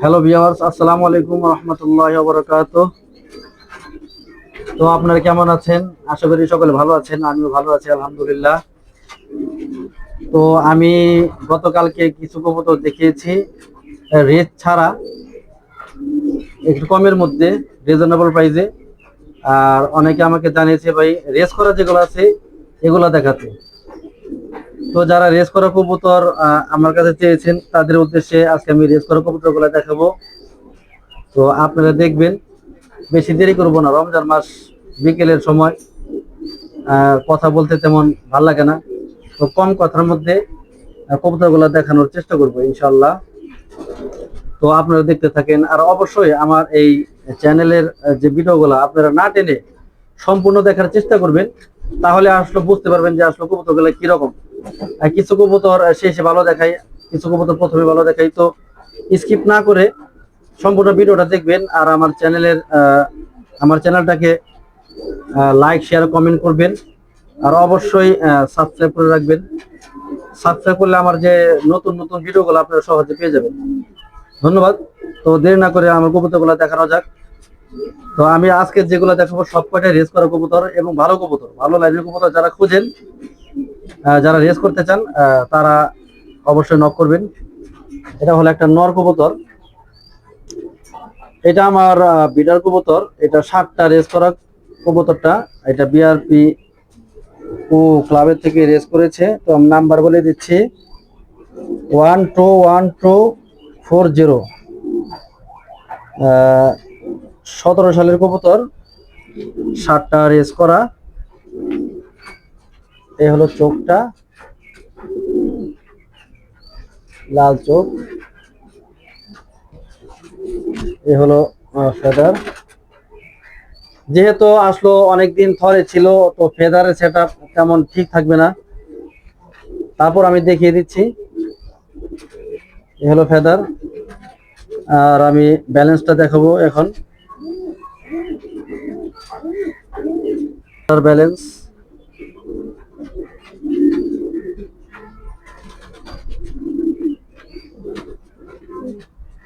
Hello viewers আসসালামু আলাইকুম রহমতুল্লাহ বরকাত তো আপনারা কেমন আছেন? আশা করি সকলে ভালো আছেন, আমিও ভালো আছি, আলহামদুলিল্লাহ। তো আমি গতকালকে কিছু কবুতর দেখিয়েছি, রেট ছাড়া, একটু কমের মধ্যে রিজনেবল প্রাইসে আর অনেকে আমাকে জানিয়েছে, ভাই রেস করা যেগুলো আছে, এগুলো দেখাতে। তো যারা রেস করা কবুতর আমার কাছে চেয়েছেন, তাদের উদ্দেশ্যে আজকে আমি রেস করা কবুতরগুলো দেখাবো। তো আপনারা দেখবেন, বেশি দেরি করব না, রমজান মাস বিকেলের সময় কথা বলতে তেমন ভালো লাগে না। তো কম কথার মধ্যে কবুতরগুলো দেখানোর চেষ্টা করব ইনশাল্লাহ তো আপনারা দেখতে থাকেন, আর অবশ্যই আমার এই চ্যানেলের যে ভিডিওগুলো আপনারা না টেনে সম্পূর্ণ দেখার চেষ্টা করবেন। তাহলে আসলে বুঝতে পারবেন যে আসলে কবুতরগুলো কীরকম। আর কিছু কবুতর শেষে ভালো দেখায়, কিছু কবুতর প্রথমে ভালো দেখায়। তো স্কিপ না করে সম্পূর্ণ ভিডিওটা দেখবেন আর আমার চ্যানেলের আমার চ্যানেলটাকে লাইক শেয়ার কমেন্ট করবেন। আর অবশ্যই সাবস্ক্রাইব করে রাখবেন। সাবস্ক্রাইব করলে আমার যে নতুন নতুন ভিডিওগুলো আপনারা সহজে পেয়ে যাবেন। ধন্যবাদ। তো দেরি না করে আমার কবুতরগুলো দেখানো যাক। তো আমি আজকে যেগুলো দেখাবো সব রেস করা কবুতর এবং ভালো কবুতর, ভালো লাইনের কবুতর যারা খুঁজেন যারা রেস করতে চান তারা অবশ্যই নক করবেন। এটা হলো একটা নর কবুতর। এটা আমার বিডার কবুতর। এটা সাতটা রেস করা কবুতরটা। এটা বিআরপি ও ক্লাবের থেকে রেস করেছে। তো আমি নাম্বার বলে দিচ্ছি। One two one two four zero সতেরো সালের কবুতর, সাতটা রেস করা। এই হলো চোখটা। লাল চোখ। এ হলো ফেদার যেহেতু আসলো অনেকদিন থরে ছিল, তো ফেদারের সেট তেমন ঠিক থাকবে না। তারপর আমি দেখিয়ে দিচ্ছি। এ হলো ফেদার আর আমি ব্যালেন্সটা দেখাবো এখন। ব্যালেন্স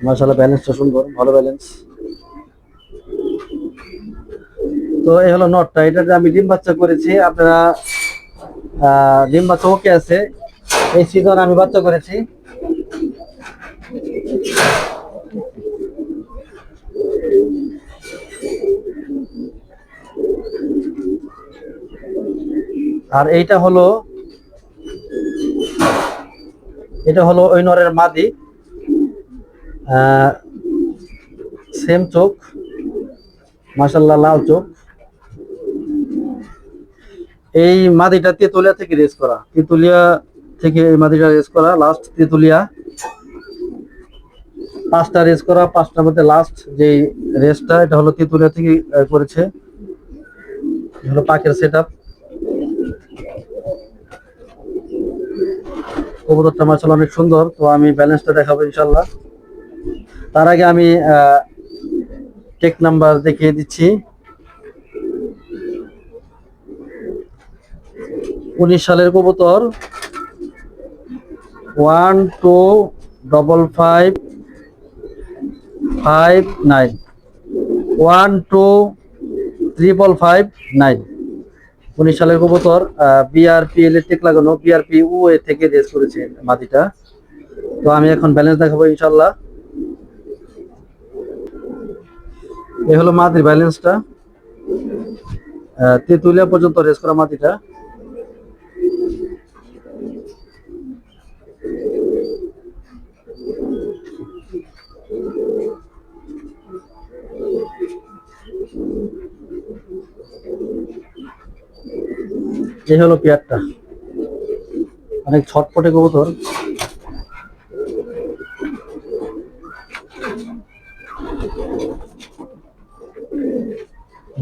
মার্শাল্লাহ ব্যালেন্সটা সুন্দর, ভালো ব্যালেন্স তো এই হলো নটটা এটাতে আমি ডিম বাচ্চা করেছি, আপনারা ডিম বাচ্চা ওকে আছে। এই সিজন আমি বাচ্চা করেছি। আর এইটা হলো, এটা হলো ওই নরের মাদি। সেম চোখ মাসাল্লাহ লাল চোখ। এই মাদিটা তেতুলিয়া থেকে রেস করা। তেতুলিয়া থেকে এই মাদিটা রেস করা লাস্ট তেতুলিয়া। পাঁচটা রেস করা, পাঁচটার মধ্যে লাস্ট যে রেসটা এটা হলো তেতুলিয়া থেকে করেছে। হলো পাখের সেট আপ কবুতরটা মাসাল অনেক সুন্দর। তো আমি ব্যালেন্সটা দেখাবো ইনশাল্লাহ তার আগে আমি টেক নাম্বার দেখিয়ে দিচ্ছি। উনিশ সালের কবুতর। One, two, double five five, nine. One, two, triple five, nine. উনিশ সালের কবুতর এর টেক লাগানো বিআরপি ও এ থেকে রেস করেছে মাটিটা। তো আমি এখন ব্যালেন্স দেখাবো ইনশাল্লাহ এ হলো মাটির ব্যালেন্সটা তেঁতুলিয়া পর্যন্ত রেস করা মাটিটা। এই হলো পেয়ারটা। অনেক ছটপটে কবুতর।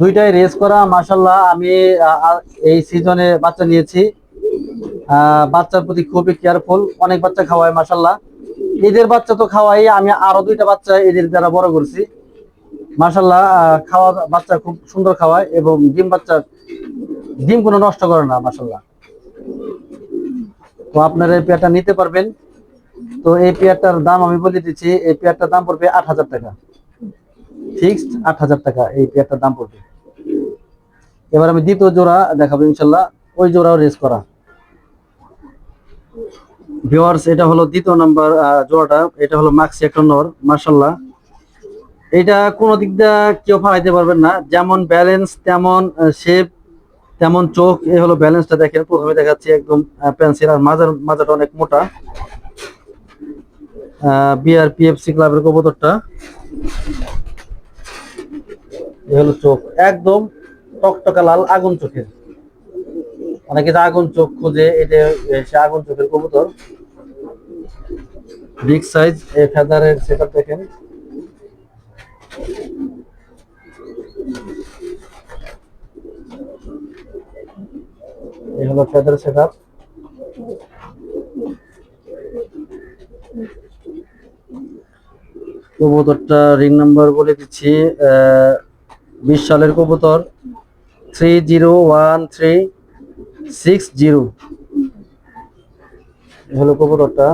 দুইটাই রেস করা মাসাল্লাহ আমি এই সিজনে বাচ্চা নিয়েছি। বাচ্চার প্রতি খুবই কেয়ারফুল অনেক বাচ্চা খাওয়াই মাসাল্লাহ ঈদের বাচ্চা তো খাওয়াই, আমি আরও দুইটা বাচ্চা ঈদের দ্বারা বড় করছি। মাসাল্লাহ খাওয়া, বাচ্চা খুব সুন্দর খাওয়ায় এবং ডিম বাচ্চা ডিম কোনো নষ্ট করে না মাসাল্লাহ তো আপনারা এই পেয়ারটা নিতে পারবেন। তো এই পেয়ারটার দাম আমি বলে দিচ্ছি, এই পেয়ারটার দাম পড়বে আট হাজার টাকা। ফিক্সড আট হাজার টাকা এই পেয়ারটার দাম পড়বে। এবার আমি দ্বিতীয় জোড়া দেখাবো ইনশাল্লাহ ওই জোড়াও রেস করা। ভিওয়ার্স এটা হলো দ্বিতীয় নাম্বার জোড়াটা, এটা হলো মাক্সি একটা নর মার্শাল্লাহ এটা কোনো দিক দিয়ে কেউ ফালাইতে পারবেন না, যেমন ব্যালেন্স তেমন শেপ তেমন চোখ, এই হলো ব্যালেন্সটা দেখেন, প্রথমে দেখাচ্ছি একদম পেন্সিল আর মাজার, মাজাটা অনেক মোটা। বিআরপিএফসি ক্লাবের কবুতরটা। এই হলো চোখ, একদম টকটকা লাল আগুন চোখের। অনেকে আগুন চোখ খুঁজে, এটা সে আগুন চোখের কবুতর। বিগ সাইজ এই ফেদারের সেটআপ দেখেন। হলো ফেদার সেটআপ। কবুতরটা রিং নাম্বার বলে দিচ্ছি বিশ সালের কবুতর। Three zero one three six zero হলো কবুতরটা।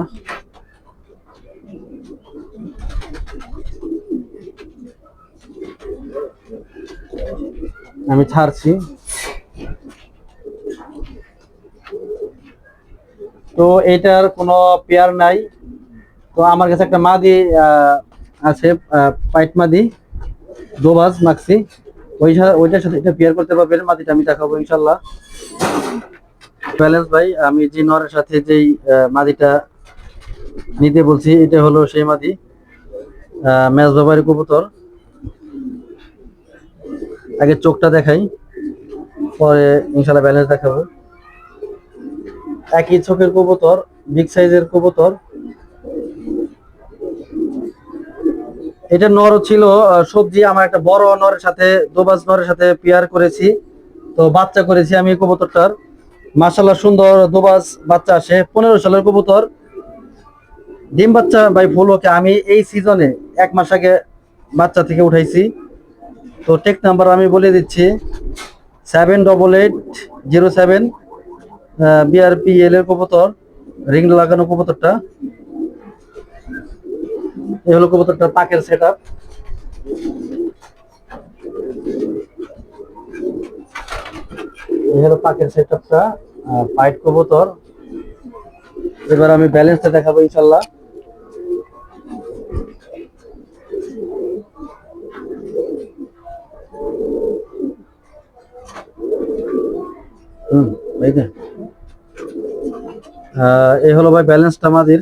আমি ছাড়ছি। তো এটার কোনো পেয়ার নাই। তো আমার কাছে একটা মাদি আছে পাইট মাদি, দোবাজ মাক্সি। ওই ওইটার সাথে এটা পেয়ার করতে পারবেন, মাদিটা আমি দেখাবো ইনশাল্লাহ ব্যালেন্স ভাই, আমি যে নরের সাথে যেই মাদিটা নিতে বলছি, এটা হলো সেই মাদি ম্যাচ বাবারি কবুতর। আগে চোখটা দেখাই, পরে ইনশাল্লাহ ব্যালেন্স দেখাবো। একই চোখের কবুতর বিগ সাইজের কবুতর। এটা নর ছিল সবজি আমার একটা বড় নরের সাথে দোবাজ নরের সাথে পেয়ার করেছি। তো বাচ্চা করেছি আমি কবুতরটার। মাসাল্লাহ সুন্দর দোবাজ বাচ্চা আসে পনেরো সালের কবুতর। ডিম বাচ্চা ভাই ফুল ওকে আমি এই সিজনে এক মাস আগে বাচ্চা থেকে উঠাইছি। তো টেক নাম্বার আমি বলে দিচ্ছি seven double eight zero seven BRPL এর কবুতর, রিং লাগানো কবুতরটা। এই হলো কবুতরটা পাকের সেট আপ এই হলো পাকের সেট আপটা পাইট কবুতর। এবার আমি ব্যালেন্সটা দেখাবো ইনশাল্লাহ হুম, এই এই হলো ভাই ব্যালেন্সটা আমাদের।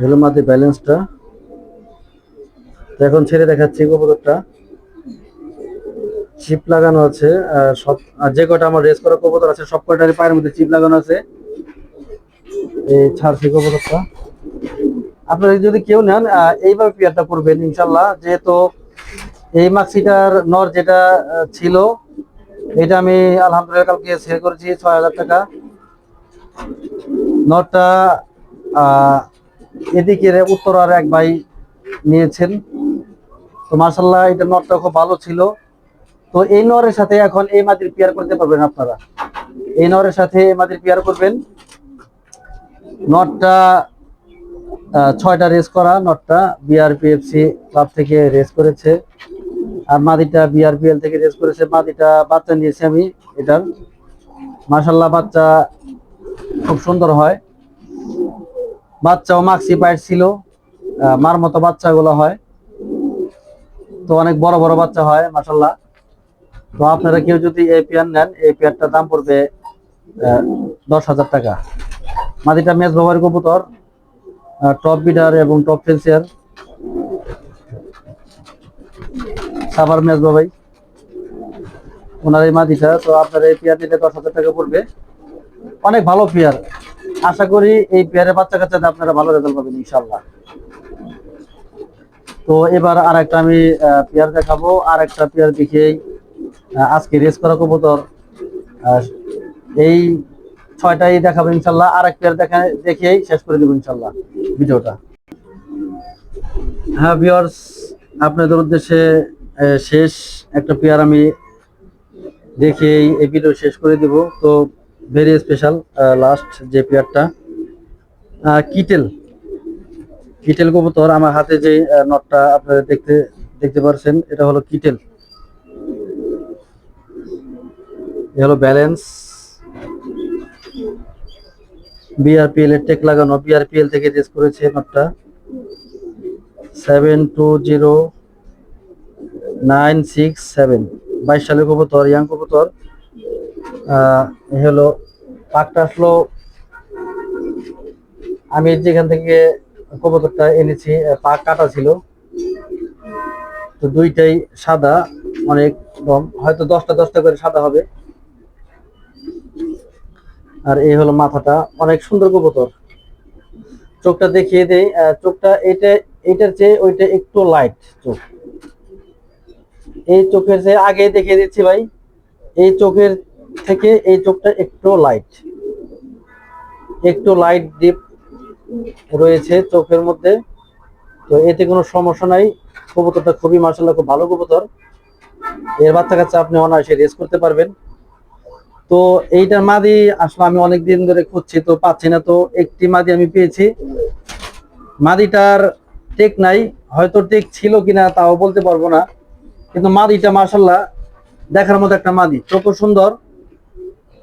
হলো আমাদের ব্যালেন্সটা। এখন ছেড়ে দেখাচ্ছি কবুতরটা চিপ লাগানো আছে, আর সব আর যে কটা আমার রেস করা কবুতর আছে, সব কটারই পায়ের মধ্যে চিপ লাগানো আছে? এই ছাড়ছি কবুতরটা। আপনারা যদি কেউ নেন এইভাবে পেয়ারটা করবেন ইনশাল্লাহ। যেহেতু এই মাক্সিটার নর যেটা ছিল এটা আমি আলহামদুলিল্লাহ কালকে সেল করেছি ছয় হাজার টাকা। নরটা এদিকে উত্তর আর এক ভাই নিয়েছেন। তো মার্শাল্লাহ এটা নরটা খুব ভালো ছিল। তো এই নরের সাথে এখন এই মাদির পেয়ার করতে পারবেন আপনারা। এই নরের সাথে এই মাটির পেয়ার করবেন। আহ, ছয়টা রেস করা, নটটা বিআরপিএফসি ক্লাব থেকে রেস করেছে। আর মাদিটা বিআরপিএল থেকে রেস করেছে। মাদিটা বাচ্চা নিয়েছি আমি, এটার। মার্শাল্লাহ বাচ্চা খুব সুন্দর হয়। বাচ্চাও মাক্সি পাইট ছিল। মার মতো বাচ্চাগুলো হয়। তো অনেক বড় বড় বাচ্চা হয় মাসাল্লাহ তো আপনারা কেউ যদি এই পেয়ার নেন, এই পেয়ারটার দাম পড়বে দশ হাজার টাকা। মাদিটা মেজ বাবার কবুতর টপ বিডার এবং টপ ফেন্সিয়ার সাবার মেজ বাবাই ওনার এই মাদিটা তো আপনার এই পেয়ার নিতে দশ হাজার টাকা পড়বে। অনেক ভালো পেয়ার আশা করি এই পেয়ারের বাচ্চা কাচ্চাতে আপনারা ভালো রেজাল্ট পাবেন ইনশাল্লাহ তো এবার আর একটা আমি পেয়ার দেখাবো। আর একটা পেয়ার দেখেই আজকে রেস করা কবুতর। এই ছয়টাই দেখাবো ইনশাল্লাহ আর এক পেয়ার দেখা দেখেই শেষ করে দেবো ইনশাল্লাহ ভিডিওটা। হ্যাঁ ভিউয়ার্স আপনাদের উদ্দেশ্যে শেষ একটা পেয়ার আমি দেখে এই ভিডিও শেষ করে দিব। তো ভেরি স্পেশাল লাস্ট যে পেয়ারটা কিটেল। কিটেল কবুতর, আমার হাতে যে নটটা আপনারা দেখতে দেখতে পারছেন, এটা হলো কিটেল। এ হলো ব্যালেন্স বিআরপিএল এর টেক লাগানো বিআরপিএল থেকে রেস করেছে নটটা। Seven two zero nine six seven বাইশ সালের কবুতর ইয়াং কবুতর। হলো পাকটা আসলো। আমি যেখান থেকে কবুতরটা এনেছি পাক কাটা ছিল। তো দুইটাই সাদা, অনেক কম। হয়তো দশটা দশটা করে সাদা হবে। আর এই হলো মাথাটা। অনেক সুন্দর কবুতর। চোখটা দেখিয়ে দেই চোখটা এটা এটার চেয়ে ওইটা একটু লাইট চোখ। এই চোখের চেয়ে আগে দেখিয়ে দিচ্ছি ভাই, এই চোখের থেকে এই চোখটা একটু লাইট একটু লাইট ডিপ রয়েছে চোখের মধ্যে। তো এতে কোনো সমস্যা নাই। কবুতরটা খুবই মার্শাল্লাহ খুব ভালো কবুতর। এর বাচ্চা কাচ্চা আপনি অনায়াসে রেস করতে পারবেন। তো এইটার মাদি আসলে আমি অনেক দিন ধরে খুঁজছি, তো পাচ্ছি না। তো একটি মাদি আমি পেয়েছি। মাদিটার টেক নাই, হয়তো টেক ছিল কিনা তাও বলতে পারব না। কিন্তু মাদিটা মার্শাল্লাহ দেখার মতো একটা মাদি চোখও সুন্দর।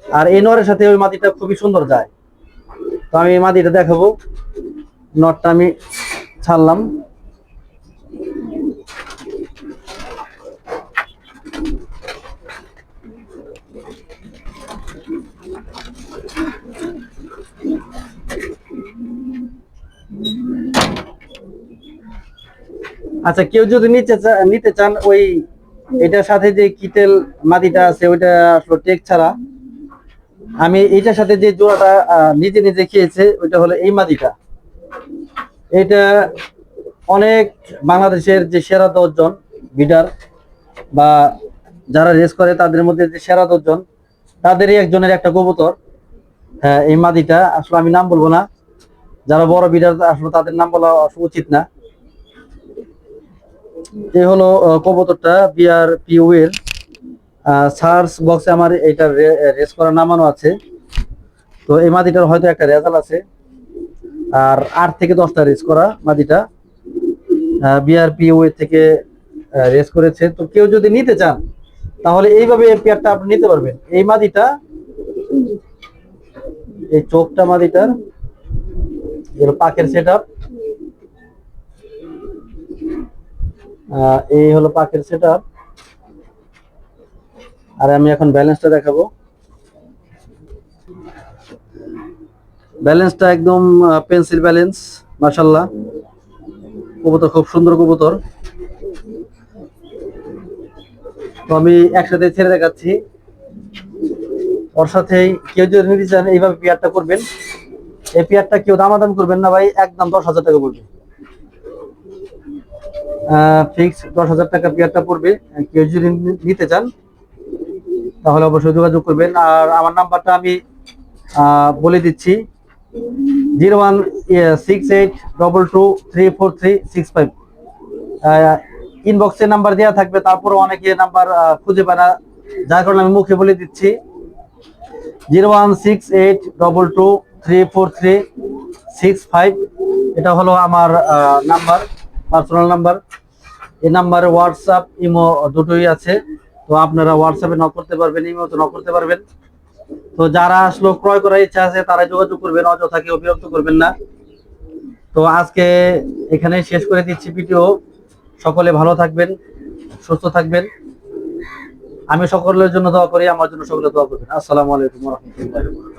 আর এই নরের সাথে ওই মাদিটা খুবই সুন্দর যায়। তো আমি এই মাদিটা দেখাবো। নটটা আমি ছাড়লাম। আচ্ছা কেউ যদি নিতে নিতে চান, ওই এটার সাথে যে কিটেল মাদিটা আছে, ওইটা আসলে টেক ছাড়া। আমি এটার সাথে যে জোড়াটা নিজে নিজে খেয়েছে, ওইটা হলো এই মাদিটা এটা অনেক বাংলাদেশের যে সেরা দশজন বিডার বা যারা রেস করে, তাদের মধ্যে যে সেরা দশজন, তাদেরই একজনের একটা কবুতর। হ্যাঁ এই মাদিটা আসলে আমি নাম বলব না। যারা বড় বিডার আসলে তাদের নাম বলা উচিত না। এই হলো কবুতরটা বিআর পিউ এর সার্চ বক্সে আমার এইটার রেস করা নামানো আছে। তো এই মাদিটার হয়তো একটা রেজাল্ট আছে। আর আট থেকে দশটা রেস করা মাদিটা বিআর পিউ এর থেকে রেস করেছে। তো কেউ যদি নিতে চান তাহলে এইভাবে এই পেয়ারটা আপনি নিতে পারবেন। এই মাদিটা এই চোখটা মাদিটার পাকের সেট আহ, এই হলো পাকের সেট আর আমি এখন ব্যালেন্সটা দেখাবো। ব্যালেন্সটা একদম পেন্সিল ব্যালেন্স মাশাল্লাহ কবুতর খুব সুন্দর কবুতর। তো আমি একসাথে ছেড়ে দেখাচ্ছি। ওর সাথে কেউ যদি নিতে চান, এইভাবে পেয়ারটা করবেন। এই পেয়ারটা কেউ দামাদাম করবেন না ভাই, একদম দশ হাজার টাকা পড়বে। ফিক্স দশ হাজার টাকা পেয়ারটা পড়বে। কেউ যদি নিতে চান, তাহলে অবশ্যই যোগাযোগ করবেন। আর আমার নাম্বারটা আমি বলে দিচ্ছি। Zero one six eight double two three four three six five ইনবক্সে নাম্বার দেওয়া থাকবে তারপরে অনেকে নাম্বার খুঁজে পায় না। যার কারণে আমি মুখে বলে দিচ্ছি। Zero one six eight double two three four three six five এটা হলো আমার নাম্বার পার্সোনাল নাম্বার এই নাম্বারে হোয়াটসঅ্যাপ ইমো দুটোই আছে। তো আপনারা হোয়াটসঅ্যাপে নক করতে পারবেন ইমোতে নক করতে পারবেন। তো যারা আসলে, ক্রয় করার ইচ্ছা আছে, তারা যোগাযোগ করবেন, অযথা কেউ বিরক্ত করবেন না। তো আজকে এখানে শেষ করে দিচ্ছি ভিডিও। সকলে ভালো থাকবেন, সুস্থ থাকবেন। আমি সকলের জন্য দোয়া করি, আমার জন্য সকলে দোয়া করবেন। আসসালামু আলাইকুম রহমতুল্লাহ